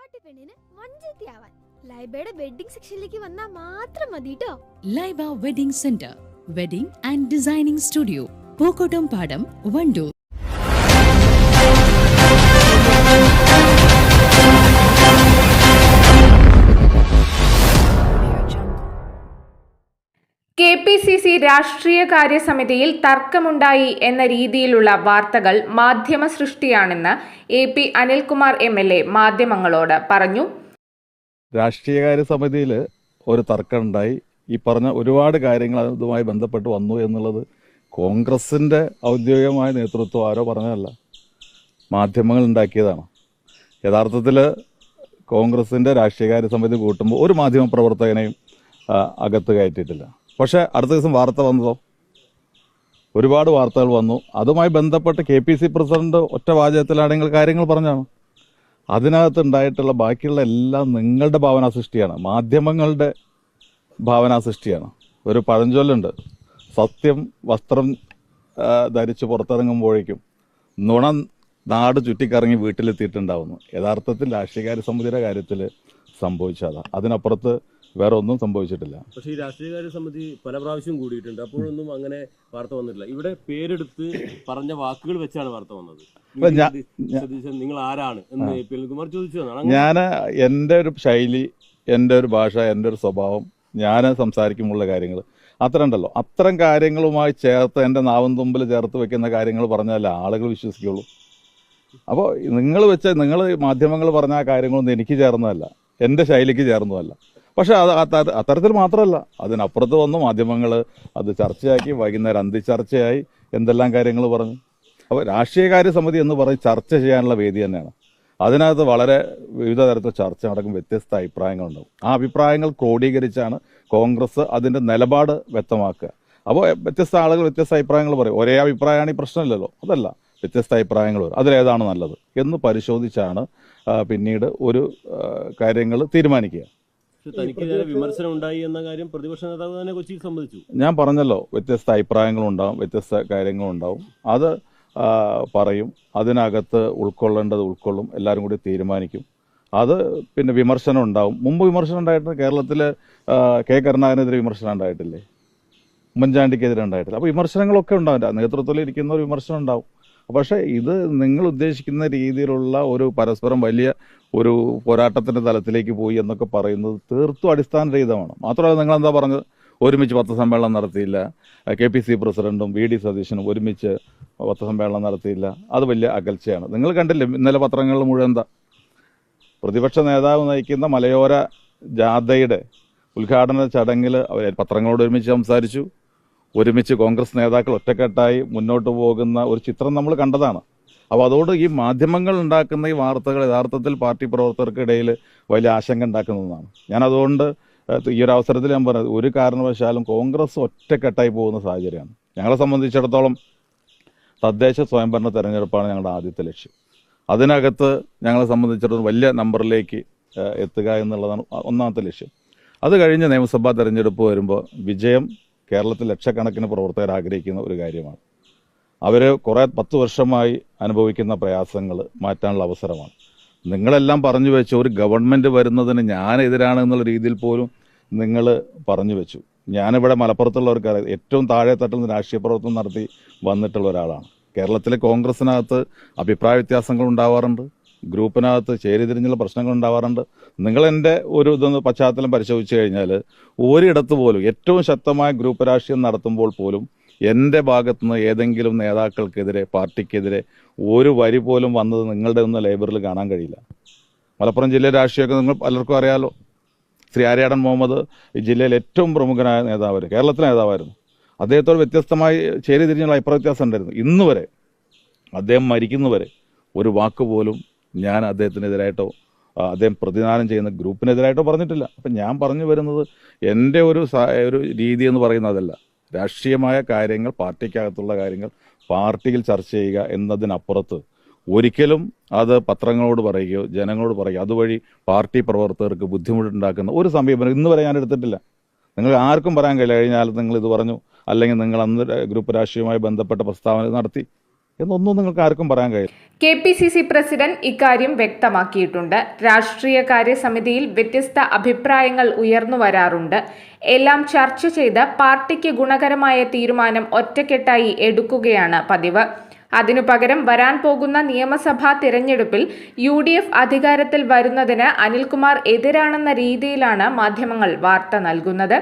തറവാട്ടി പെണ്ണിന് വഞ്ചത്തിയാവാൻ ലൈബയുടെ വെഡിംഗ് സെക്ഷനിലേക്ക് വന്നാൽ മാത്രം മതി കേട്ടോ Laiba wedding centre wedding and designing studio Pookkottumpadam Wandoor. K P C C രാഷ്ട്രീയകാര്യ സമിതിയിൽ തർക്കമുണ്ടായി എന്ന രീതിയിലുള്ള വാർത്തകൾ മാധ്യമ സൃഷ്ടിയാണെന്ന് A P Anilkumar M L A മാധ്യമങ്ങളോട് പറഞ്ഞു. രാഷ്ട്രീയകാര്യ സമിതിയിൽ ഒരു തർക്കമുണ്ടായി. ഈ പറഞ്ഞ ഒരുപാട് കാര്യങ്ങൾ അതുമായി ബന്ധപ്പെട്ട് വന്നു എന്നുള്ളത് കോൺഗ്രസിന്റെ ഔദ്യോഗികമായ നേതൃത്വം ആരോ പറഞ്ഞതല്ല. മാധ്യമങ്ങൾ ഉണ്ടാക്കിയതാണ്. യഥാർത്ഥത്തിൽ കോൺഗ്രസിന്റെ രാഷ്ട്രീയകാര്യ സമിതി കൂട്ടുമ്പോൾ ഒരു മാധ്യമ പ്രവർത്തകനെയും അകത്ത് കയറ്റിയിട്ടില്ല. പക്ഷേ അടുത്ത ദിവസം വാർത്ത വന്നതോ ഒരുപാട് വാർത്തകൾ വന്നു. അതുമായി ബന്ധപ്പെട്ട് കെ പി സി പ്രസിഡന്റ് ഒറ്റ വാചകത്തിലാണെങ്കിൽ കാര്യങ്ങൾ പറഞ്ഞാണ് അതിനകത്ത് ഉണ്ടായിട്ടുള്ള ബാക്കിയുള്ള എല്ലാം നിങ്ങളുടെ ഭാവനാ സൃഷ്ടിയാണ് മാധ്യമങ്ങളുടെ ഭാവനാ സൃഷ്ടിയാണ് ഒരു പഴഞ്ചൊല്ലുണ്ട്. സത്യം വസ്ത്രം ധരിച്ച് പുറത്തിറങ്ങുമ്പോഴേക്കും നുണ നാട് ചുറ്റിക്കറങ്ങി വീട്ടിലെത്തിയിട്ടുണ്ടാവുന്നു. യഥാർത്ഥത്തിൽ രാഷ്ട്രീയകാര്യ സമിതിയുടെ കാര്യത്തിൽ സംഭവിച്ചതാണ് അതിനപ്പുറത്ത് വേറെ ഒന്നും സംഭവിച്ചിട്ടില്ല. പക്ഷേ ഈ രാഷ്ട്രീയകാര്യ സമിതി പല പ്രാവശ്യം കൂടിയിട്ടുണ്ട്. അപ്പോഴൊന്നും അങ്ങനെ വാർത്ത വന്നിട്ടില്ല. ഇവിടെ പേരെടുത്ത് പറഞ്ഞ വാക്കുകൾ വെച്ചാണ് വാർത്ത വന്നത്. നിങ്ങൾ ആരാണ് എന്ന് എ പി ചോദിച്ചതാണ് അങ്ങനെ ഞാൻ എന്റെ ഒരു ശൈലി എന്റെ ഒരു ഭാഷ എന്റെ ഒരു സ്വഭാവം ഞാൻ സംസാരിക്കുമ്പോഴുള്ള കാര്യങ്ങൾ അത്ര ഉണ്ടല്ലോ. അത്തരം കാര്യങ്ങളുമായി ചേർത്ത് എന്റെ നാവും തുമ്പിൽ ചേർത്ത് വെക്കുന്ന കാര്യങ്ങൾ പറഞ്ഞാലേ ആളുകൾ വിശ്വസിക്കുള്ളൂ. അപ്പോൾ നിങ്ങൾ വെച്ച നിങ്ങൾ മാധ്യമങ്ങൾ പറഞ്ഞ ആ കാര്യങ്ങളൊന്നും എനിക്ക് ചേർന്നതല്ല. എന്റെ ശൈലിക്ക് ചേർന്നതല്ല. പക്ഷേ അത് അത്ത- അത്തരത്തിൽ മാത്രമല്ല. അതിനപ്പുറത്ത് വന്നു മാധ്യമങ്ങൾ അത് ചർച്ചയാക്കി വൈകുന്നേരം അന്തിച്ചർച്ചയായി എന്തെല്ലാം കാര്യങ്ങൾ പറഞ്ഞു. അപ്പോൾ രാഷ്ട്രീയകാര്യ സമിതി എന്ന് പറഞ്ഞ് ചർച്ച ചെയ്യാനുള്ള വേദി തന്നെയാണ്. അതിനകത്ത് വളരെ വിവിധ തരത്തിൽ ചർച്ച നടക്കും വ്യത്യസ്ത അഭിപ്രായങ്ങളുണ്ടാവും. ആ അഭിപ്രായങ്ങൾ ക്രോഡീകരിച്ചാണ് കോൺഗ്രസ് അതിന്റെ നിലപാട് വ്യക്തമാക്കുക. അപ്പോൾ വ്യത്യസ്ത ആളുകൾ വ്യത്യസ്ത അഭിപ്രായങ്ങൾ പറയും. ഒരേ അഭിപ്രായമാണ് ഈ പ്രശ്നമില്ലല്ലോ. അതല്ല വ്യത്യസ്ത അഭിപ്രായങ്ങൾ വരും. അതിലേതാണ് നല്ലത് എന്ന് പരിശോധിച്ചാണ് പിന്നീട് ഒരു കാര്യങ്ങൾ തീരുമാനിക്കുക. വിമർശനം ഉണ്ടായി എന്ന കാര്യം പ്രതിപക്ഷ നേതാവ് തന്നെ കൊച്ചിയിൽ സംബന്ധിച്ചു ഞാൻ പറഞ്ഞല്ലോ വ്യത്യസ്ത അഭിപ്രായങ്ങളുണ്ടാവും വ്യത്യസ്ത കാര്യങ്ങളുണ്ടാവും. അത് പറയും അതിനകത്ത് ഉൾക്കൊള്ളേണ്ടത് ഉൾക്കൊള്ളും എല്ലാവരും കൂടി തീരുമാനിക്കും. അത് പിന്നെ വിമർശനം ഉണ്ടാവും. മുമ്പ് വിമർശനം ഉണ്ടായിട്ട് കേരളത്തിൽ കെ കരുണാകരനെതിരെ വിമർശനം ഉണ്ടായിട്ടില്ലേ? ഉമ്മൻചാണ്ടിക്കെതിരെ ഉണ്ടായിട്ടില്ല? അപ്പോൾ വിമർശനങ്ങളൊക്കെ ഉണ്ടാവില്ല നേതൃത്വത്തിൽ ഇരിക്കുന്ന ഒരു വിമർശനം ഉണ്ടാവും. പക്ഷേ ഇത് നിങ്ങൾ ഉദ്ദേശിക്കുന്ന രീതിയിലുള്ള ഒരു പരസ്പരം വലിയ ഒരു പോരാട്ടത്തിന്റെ തലത്തിലേക്ക് പോയി എന്നൊക്കെ പറയുന്നത് തീർത്തും അടിസ്ഥാനരഹിതമാണ്. മാത്രമല്ല നിങ്ങൾ എന്താ പറഞ്ഞത്? ഒരുമിച്ച് പത്രസമ്മേളനം നടത്തിയില്ല. കെ പി സി പ്രസിഡന്റും വി ഡി സതീശനും ഒരുമിച്ച് പത്രസമ്മേളനം നടത്തിയില്ല. അത് വലിയ അകൽച്ചയാണ്. നിങ്ങൾ കണ്ടില്ലേ ഇന്നലെ പത്രങ്ങളിൽ മുഴുവൻ എന്താ? പ്രതിപക്ഷ നേതാവ് നയിക്കുന്ന മലയോര ജാഥയുടെ ഉദ്ഘാടന ചടങ്ങിൽ അവർ പത്രങ്ങളോട് ഒരുമിച്ച് സംസാരിച്ചു. ഒരുമിച്ച് കോൺഗ്രസ് നേതാക്കൾ ഒറ്റക്കെട്ടായി മുന്നോട്ട് പോകുന്ന ഒരു ചിത്രം നമ്മൾ കണ്ടതാണ്. അപ്പോൾ അതോട് ഈ മാധ്യമങ്ങൾ ഉണ്ടാക്കുന്ന ഈ വാർത്തകൾ യഥാർത്ഥത്തിൽ പാർട്ടി പ്രവർത്തകർക്കിടയിൽ വലിയ ആശങ്ക ഉണ്ടാക്കുന്നതാണ് ഞാൻ അതുകൊണ്ട് ഈ ഒരു അവസരത്തിൽ ഞാൻ പറഞ്ഞത് ഒരു കാരണവശാലും കോൺഗ്രസ് ഒറ്റക്കെട്ടായി പോകുന്ന സാഹചര്യമാണ്. ഞങ്ങളെ സംബന്ധിച്ചിടത്തോളം തദ്ദേശ സ്വയംഭരണ തെരഞ്ഞെടുപ്പാണ് ഞങ്ങളുടെ ആദ്യത്തെ ലക്ഷ്യം. അതിനകത്ത് ഞങ്ങളെ സംബന്ധിച്ചിടത്തോളം വലിയ നമ്പറിലേക്ക് എത്തുക എന്നുള്ളതാണ് ഒന്നാമത്തെ ലക്ഷ്യം. അത് കഴിഞ്ഞ് നിയമസഭാ തെരഞ്ഞെടുപ്പ് വരുമ്പോൾ വിജയം കേരളത്തിൽ ലക്ഷക്കണക്കിന് പ്രവർത്തകർ ആഗ്രഹിക്കുന്ന ഒരു കാര്യമാണ്. അവർ കുറേ പത്ത് വർഷമായി അനുഭവിക്കുന്ന പ്രയാസങ്ങൾ മാറ്റാനുള്ള അവസരമാണ്. നിങ്ങളെല്ലാം പറഞ്ഞു വെച്ചു ഒരു ഗവൺമെന്റ് വരുന്നതിന് ഞാൻ എതിരാണ് എന്നുള്ള രീതിയിൽ പോലും നിങ്ങൾ പറഞ്ഞു വെച്ചു. ഞാനിവിടെ മലപ്പുറത്തുള്ളവർക്ക് ഏറ്റവും താഴെ തട്ടിൽ രാഷ്ട്രീയ പ്രവർത്തനം നടത്തി വന്നിട്ടുള്ള ഒരാളാണ്. കേരളത്തിലെ കോൺഗ്രസിനകത്ത് അഭിപ്രായ വ്യത്യാസങ്ങൾ ഉണ്ടാവാറുണ്ട്. ഗ്രൂപ്പിനകത്ത് ചേരിതിരിഞ്ഞുള്ള പ്രശ്നങ്ങൾ ഉണ്ടാവാറുണ്ട്. നിങ്ങൾ എന്റെ ഒരു ഇതൊന്ന് പശ്ചാത്തലം പരിശോധിച്ച് കഴിഞ്ഞാൽ ഒരിടത്ത് പോലും ഏറ്റവും ശക്തമായ ഗ്രൂപ്പ് രാഷ്ട്രീയം നടത്തുമ്പോൾ പോലും എന്റെ ഭാഗത്തുനിന്ന് ഏതെങ്കിലും നേതാക്കൾക്കെതിരെ പാർട്ടിക്കെതിരെ ഒരു വരി പോലും വന്നത് നിങ്ങളുടെ ഒന്നും ലൈബ്രറിയിൽ കാണാൻ കഴിയില്ല. മലപ്പുറം ജില്ലയിലെ രാഷ്ട്രീയമൊക്കെ നിങ്ങൾ പലർക്കും അറിയാലോ. ശ്രീ ആര്യാടൻ മുഹമ്മദ് ഈ ജില്ലയിലെ ഏറ്റവും പ്രമുഖനായ നേതാവ് കേരളത്തിലെ നേതാവായിരുന്നു. അദ്ദേഹത്തോട് വ്യത്യസ്തമായി ചേരി തിരിഞ്ഞുള്ള അഭിപ്രായ വ്യത്യാസം ഉണ്ടായിരുന്നു. ഇന്ന് വരെ അദ്ദേഹം മരിക്കുന്നവരെ ഒരു വാക്ക് പോലും ഞാൻ അദ്ദേഹത്തിനെതിരായിട്ടോ അദ്ദേഹം പ്രതിദാനം ചെയ്യുന്ന ഗ്രൂപ്പിനെതിരായിട്ടോ പറഞ്ഞിട്ടില്ല. അപ്പം ഞാൻ പറഞ്ഞു വരുന്നത് എന്റെ ഒരു ഒരു രീതി എന്ന് പറയുന്നതല്ല രാഷ്ട്രീയമായ കാര്യങ്ങൾ പാർട്ടിക്കകത്തുള്ള കാര്യങ്ങൾ പാർട്ടിയിൽ ചർച്ച ചെയ്യുക എന്നതിനപ്പുറത്ത് ഒരിക്കലും അത് പത്രങ്ങളോട് പറയുകയോ ജനങ്ങളോട് പറയുകയോ അതുവഴി പാർട്ടി പ്രവർത്തകർക്ക് ബുദ്ധിമുട്ടുണ്ടാക്കുന്ന ഒരു സമീപനം ഇന്ന് വരെ ഞാൻ എടുത്തിട്ടില്ല. നിങ്ങൾ ആർക്കും പറയാൻ കഴിയില്ല. കഴിഞ്ഞാൽ നിങ്ങൾ ഇത് പറഞ്ഞു. അല്ലെങ്കിൽ നിങ്ങൾ അന്ന് ഗ്രൂപ്പ് രാഷ്ട്രീയവുമായി ബന്ധപ്പെട്ട പ്രസ്താവന നടത്തി. എന്നൊന്നും നിങ്ങൾക്ക് ആർക്കും പറയാൻ കഴിയില്ല. K P C C president ഇക്കാര്യം വ്യക്തമാക്കിയിട്ടുണ്ട്. രാഷ്ട്രീയകാര്യ സമിതിയിൽ വ്യത്യസ്ത അഭിപ്രായങ്ങൾ ഉയർന്നു വരാറുണ്ട്. എല്ലാം ചർച്ച ചെയ്ത് പാർട്ടിക്ക് ഗുണകരമായ തീരുമാനം ഒറ്റക്കെട്ടായി എടുക്കുകയാണ് പതിവ്. അതിനു പകരം വരാൻ പോകുന്ന നിയമസഭാ തിരഞ്ഞെടുപ്പിൽ യു ഡി എഫ് അധികാരത്തിൽ വരുന്നതിന് അനിൽകുമാർ എതിരാണെന്ന രീതിയിലാണ് മാധ്യമങ്ങൾ വാർത്ത നൽകുന്നത്.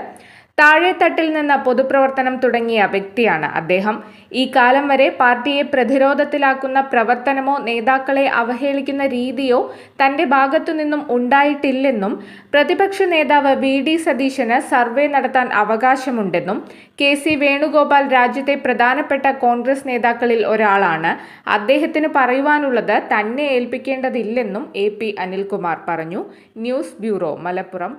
താഴെത്തട്ടിൽ നിന്ന് പൊതുപ്രവർത്തനം തുടങ്ങിയ വ്യക്തിയാണ് അദ്ദേഹം. ഈ കാലം വരെ പാർട്ടിയെ പ്രതിരോധത്തിലാക്കുന്ന പ്രവർത്തനമോ നേതാക്കളെ അവഹേളിക്കുന്ന രീതിയോ തന്റെ ഭാഗത്തു നിന്നും ഉണ്ടായിട്ടില്ലെന്നും പ്രതിപക്ഷ നേതാവ് വി ഡി സതീശന് സർവേ നടത്താൻ അവകാശമുണ്ടെന്നും കെ സി വേണുഗോപാൽ രാജ്യത്തെ പ്രധാനപ്പെട്ട കോൺഗ്രസ് നേതാക്കളിൽ ഒരാളാണ്. അദ്ദേഹത്തിന് പറയുവാനുള്ളത് തന്നെ ഏൽപ്പിക്കേണ്ടതില്ലെന്നും എ പി അനിൽകുമാർ പറഞ്ഞു. News bureau Malappuram.